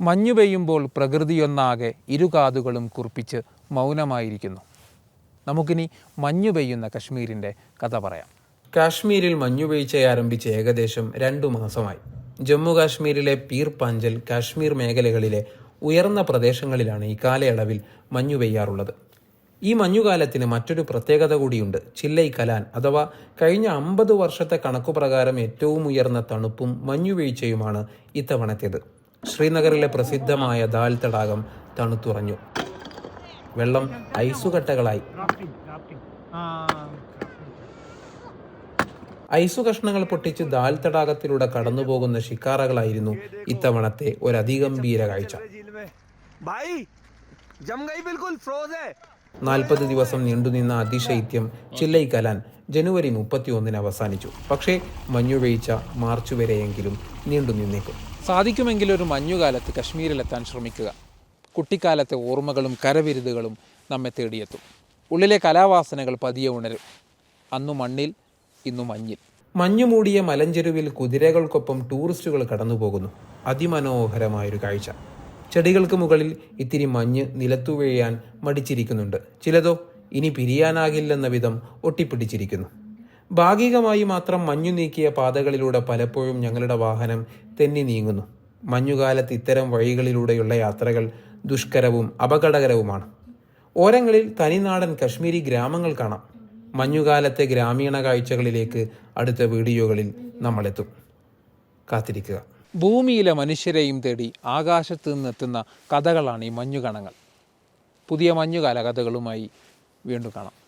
മഞ്ഞു പെയ്യുമ്പോൾ പ്രകൃതിയൊന്നാകെ ഇരുകാതുകളും കുറിപ്പിച്ച് മൗനമായിരിക്കുന്നു. നമുക്കിനി മഞ്ഞു പെയ്യുന്ന കശ്മീരിന്റെ കഥ പറയാം. കാശ്മീരിൽ മഞ്ഞു വീഴ്ച ആരംഭിച്ച് ഏകദേശം രണ്ടു മാസമായി. ജമ്മു കാശ്മീരിലെ പീർ പാഞ്ചൽ കാശ്മീർ മേഖലകളിലെ ഉയർന്ന പ്രദേശങ്ങളിലാണ് ഈ കാലയളവിൽ മഞ്ഞു പെയ്യാറുള്ളത്. ഈ മഞ്ഞുകാലത്തിന് മറ്റൊരു പ്രത്യേകത കൂടിയുണ്ട്. ചില്ലൈ കലാൻ അഥവാ കഴിഞ്ഞ അമ്പത് വർഷത്തെ കണക്കുപ്രകാരം ഏറ്റവും ഉയർന്ന തണുപ്പും മഞ്ഞുവീഴ്ചയുമാണ് ഇത്തവണത്തേത്. ശ്രീനഗറിലെ പ്രസിദ്ധമായ ദാൽ തടാകം തണുത്തുറഞ്ഞു. വെള്ളം ഐസുകട്ടകളായി. ഐസു കഷ്ണങ്ങൾ പൊട്ടിച്ച് ദാൽ തടാകത്തിലൂടെ കടന്നുപോകുന്ന ശിക്കാറകളായിരുന്നു ഇത്തവണത്തെ ഒരു അതിഗംഭീര കാഴ്ച നാൽപ്പത് ദിവസം നീണ്ടുനിന്ന അതിശൈത്യം ചില്ലൈക്കലാൻ ജനുവരി മുപ്പത്തിയൊന്നിന് അവസാനിച്ചു. പക്ഷേ മഞ്ഞുവീഴ്ച മാർച്ച് വരെയെങ്കിലും നീണ്ടുനിന്നേക്കും. സാധിക്കുമെങ്കിൽ ഒരു മഞ്ഞുകാലത്ത് കശ്മീരിലെത്താൻ ശ്രമിക്കുക. കുട്ടിക്കാലത്തെ ഓർമ്മകളും കരവിരുതുകളും നമ്മെ തേടിയെത്തും. ഉള്ളിലെ കലാവാസനകൾ പതിയെ ഉണരും. അന്നു മണ്ണിൽ ഇന്നു മഞ്ഞിൽ. മഞ്ഞു മൂടിയ മലഞ്ചെരുവിൽ കുതിരകൾക്കൊപ്പം ടൂറിസ്റ്റുകൾ കടന്നുപോകുന്നു. അതിമനോഹരമായൊരു കാഴ്ച. ചെടികൾക്ക് മുകളിൽ ഇത്തിരി മഞ്ഞ് നിലത്തു വീഴാൻ മടിച്ചിരിക്കുന്നുണ്ട്. ചിലതോ ഇനി പിരിയാനാകില്ലെന്ന വിധം ഒട്ടിപ്പിടിച്ചിരിക്കുന്നു. ഭാഗികമായി മാത്രം മഞ്ഞു നീക്കിയ പാതകളിലൂടെ പലപ്പോഴും ഞങ്ങളുടെ വാഹനം തെന്നി നീങ്ങുന്നു. മഞ്ഞുകാലത്ത് ഇത്തരം വഴികളിലൂടെയുള്ള യാത്രകൾ ദുഷ്കരവും അപകടകരവുമാണ്. ഓരങ്ങളിൽ തനിനാടൻ കശ്മീരി ഗ്രാമങ്ങൾ കാണാം. മഞ്ഞുകാലത്തെ ഗ്രാമീണ കാഴ്ചകളിലേക്ക് അടുത്ത വീഡിയോകളിൽ നമ്മളെത്തും. കാത്തിരിക്കുക. ഭൂമിയിലെ മനുഷ്യരെയും തേടി ആകാശത്ത് നിന്നെത്തുന്ന കഥകളാണ് ഈ മഞ്ഞുകണങ്ങൾ. പുതിയ മഞ്ഞുകാല കഥകളുമായി വീണ്ടും കാണാം.